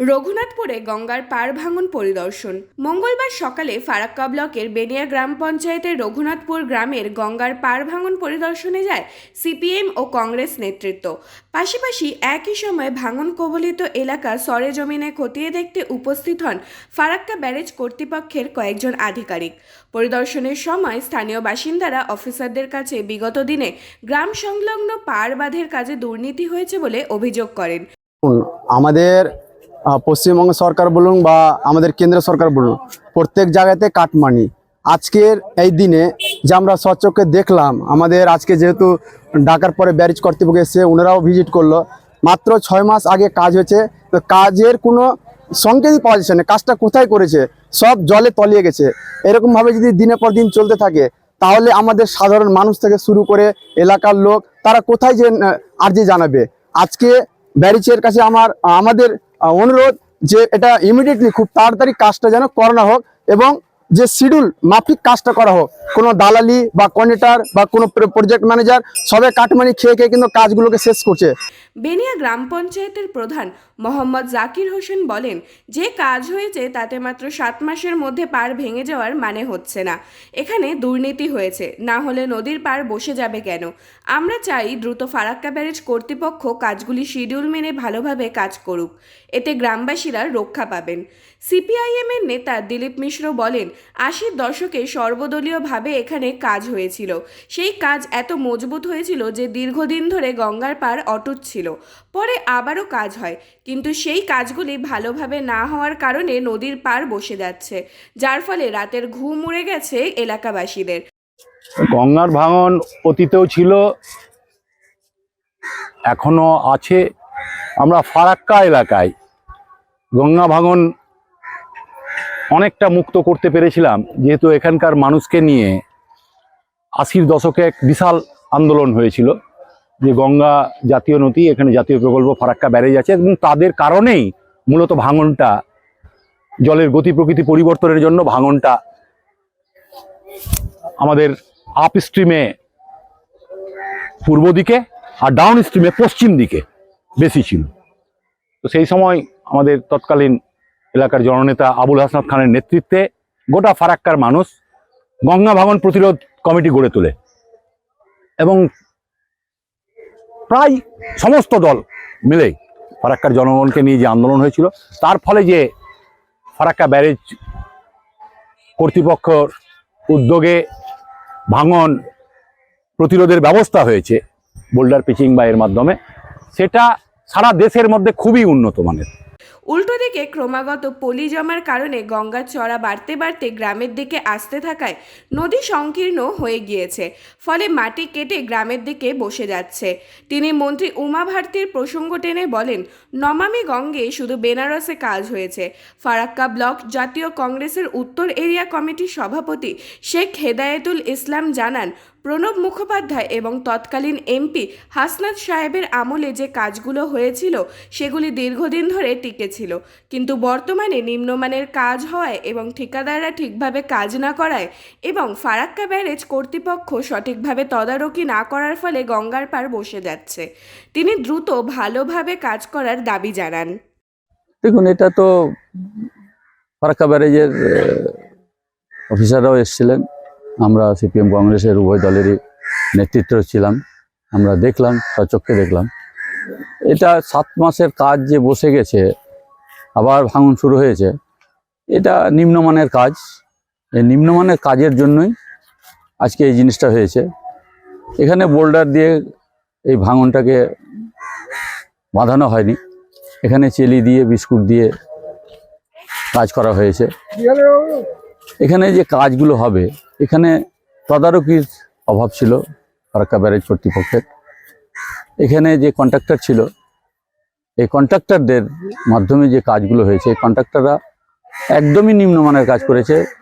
রঘুনাথপুরে গঙ্গার পার ভাঙন পরিদর্শন। মঙ্গলবার সকালে ফারাক্কা ব্লকের বেনিয়া গ্রাম পঞ্চায়েতের রঘুনাথপুর গ্রামের গঙ্গার পার ভাঙন পরিদর্শনে যায় সিপিএম ও কংগ্রেস নেতৃত্ব। পাশাপাশি একই সময় ভাঙন কবলিত এলাকা সরেজমিনে খতিয়ে দেখতে উপস্থিত হন ফারাক্কা ব্যারেজ কর্তৃপক্ষের কয়েকজন আধিকারিক। পরিদর্শনের সময় স্থানীয় বাসিন্দারা অফিসারদের কাছে বিগত দিনে গ্রাম সংলগ্ন পার বাঁধের কাজে দুর্নীতি হয়েছে বলে অভিযোগ করেন। আমাদের পশ্চিমবঙ্গ সরকার বলুন বা আমাদের কেন্দ্র সরকার বলুন, প্রত্যেক জায়গাতে কাটমানি। আজকের এই দিনে যে আমরা সচক্ষে দেখলাম, আমাদের আজকে যেহেতু ডাকার পরে ব্যারিজ কর্তৃপক্ষ এসে ওনারাও ভিজিট করল, মাত্র ছয় মাস আগে কাজ হয়েছে, তো কাজের কোনো সংকেতই পাওয়া যাচ্ছে না, কাজটা কোথায় করেছে, সব জলে তলিয়ে গেছে। এরকমভাবে যদি দিনের পর দিন চলতে থাকে, তাহলে আমাদের সাধারণ মানুষ থেকে শুরু করে এলাকার লোক, তারা কোথায় যে আর্জি জানাবে? আজকে ব্যারিচের কাছে আমার, আমাদের অনুরোধ যে এটা ইমিডিয়েটলি খুব তাড়াতাড়ি কাজটা যেন করানো হোক এবং যে শিডিউল মাফিক কাজটা করা হোক, কোনো দালালি বা কন্ট্রাক্টর বা কোনো প্রজেক্ট ম্যানেজার সবাই কাটমানি খেয়ে খেয়ে কিন্তু কাজগুলোকে শেষ করছে। বেনিয়া গ্রাম পঞ্চায়েতের প্রধান মোহাম্মদ জাকির হোসেন বলেন, যে কাজ হয়েছে তাতে মাত্র সাত মাসের মধ্যে পার ভেঙে যাওয়ার মানে হচ্ছে না। এখানে দুর্নীতি হয়েছে, না হলে নদীর পার বসে যাবে কেন? আমরা চাই দ্রুত ফারাক্কা ব্যারেজ কর্তৃপক্ষ কাজগুলি শিডিউল মেনে ভালোভাবে কাজ করুক, এতে গ্রামবাসীরা রক্ষা পাবেন। সিপিআইএম এর নেতা দিলীপ মিশ্র বলেন আশির দশকে সর্বদলীয়ভাবে এখানে কাজ হয়েছিল। সেই কাজ এত মজবুত হয়েছিল যে দীর্ঘদিন ধরে গঙ্গার পার অটুট ছিল। পরে আবারও কাজ হয়, কিন্তু সেই কাজগুলি ভালোভাবে না হওয়ার কারণে নদীর পার বসে যাচ্ছে, যার ফলে রাতের ঘুম উড়ে গেছে এলাকাবাসীদের। গঙ্গার ভাঙন অতীতেও ছিল এখনও আছে। আমরা ফারাক্কা এলাকায় গঙ্গা ভাঙন অনেকটা মুক্ত করতে পেরেছিলাম, যেহেতু এখানকার মানুষকে নিয়ে আশির দশকে এক বিশাল আন্দোলন হয়েছিল, যে গঙ্গা জাতীয় নদী, এখানে জাতীয় প্রকল্প ফারাক্কা ব্যারেজ আছে, এবং তাদের কারণেই মূলত ভাঙনটা, জলের গতি প্রকৃতি পরিবর্তনের জন্য ভাঙনটা আমাদের আপ স্ট্রিমে পূর্ব দিকে আর ডাউন স্ট্রিমে পশ্চিম দিকে বেশি ছিল। তো সেই সময় আমাদের তৎকালীন এলাকার জননেতা আবুল হাসনাত খানের নেতৃত্বে গোটা ফারাক্কার মানুষ গঙ্গা ভাঙন প্রতিরোধ কমিটি গড়ে তোলে। এবং প্রায় সমস্ত দল মিলে ফারাক্কার জনগণকে নিয়ে যে আন্দোলন হয়েছিল, তার ফলে যে ফারাক্কা ব্যারেজ কর্তৃপক্ষর উদ্যোগে ভাঙন প্রতিরোধের ব্যবস্থা হয়েছে, বোল্ডার পিচিং বা এর মাধ্যমে, সেটা সারা দেশের মধ্যে খুবই উন্নত মানের। উল্টো দিকে ক্রমাগত পলি জমার কারণে গঙ্গার চড়া বাড়তে বাড়তে গ্রামের দিকে আসতে থাকায় নদী সংকীর্ণ হয়ে গিয়েছে, ফলে মাটি কেটে গ্রামের দিকে বসে যাচ্ছে। তিনি মন্ত্রী উমা ভারতীর প্রসঙ্গ টেনে বলেন, নমামি গঙ্গে শুধু বেনারসে কাজ হয়েছে। ফারাক্কা ব্লক জাতীয় কংগ্রেসের উত্তর এরিয়া কমিটির সভাপতি শেখ হেদায়েতুল ইসলাম জানান প্রণব মুখোপাধ্যায় এবং তৎকালীন এমপি হাসনাত সাহেবের আমলে যে কাজগুলো হয়েছিল, সেগুলি দীর্ঘদিন ধরে টিকেছিল কিন্তু বর্তমানে নিম্নমানের কাজ হওয়ায় এবং ঠিকাদাররা ঠিকভাবে কাজ না করায় এবং ফারাক্কা ব্যারেজ কর্তৃপক্ষ সঠিকভাবে তদারকি না করার ফলে গঙ্গার পার বসে যাচ্ছে। তিনি দ্রুত ভালোভাবে কাজ করার দাবি জানান। দেখুন, এটা তো ফারাক্কা ব্যারেজের অফিসাররাও এসেছিলেন। আমরা সিপিএম কংগ্রেসের উভয় দলেরই নেতৃত্ব ছিলাম। আমরা দেখলাম সচক্ষে দেখলাম। এটা সাত মাসের কাজ যে বসে গেছে, আবার ভাঙন শুরু হয়েছে, এটা নিম্নমানের কাজ। এই নিম্নমানের কাজের জন্যই আজকে এই জিনিসটা হয়েছে। এখানে বোল্ডার দিয়ে এই ভাঙনটাকে বাঁধানো হয়নি। এখানে চেলি দিয়ে, বিস্কুট দিয়ে কাজ করা হয়েছে। এখানে যে কাজগুলো হবে এখানে তদারকির অভাব ছিল ফারাক্কা ব্যারেজ কর্তৃপক্ষের। এখানে যে কন্ট্রাক্টর ছিল, এই কন্ট্রাক্টরদের মাধ্যমে যে কাজগুলো হয়েছে, এই কন্ট্রাক্টররা একদমই নিম্নমানের কাজ করেছে।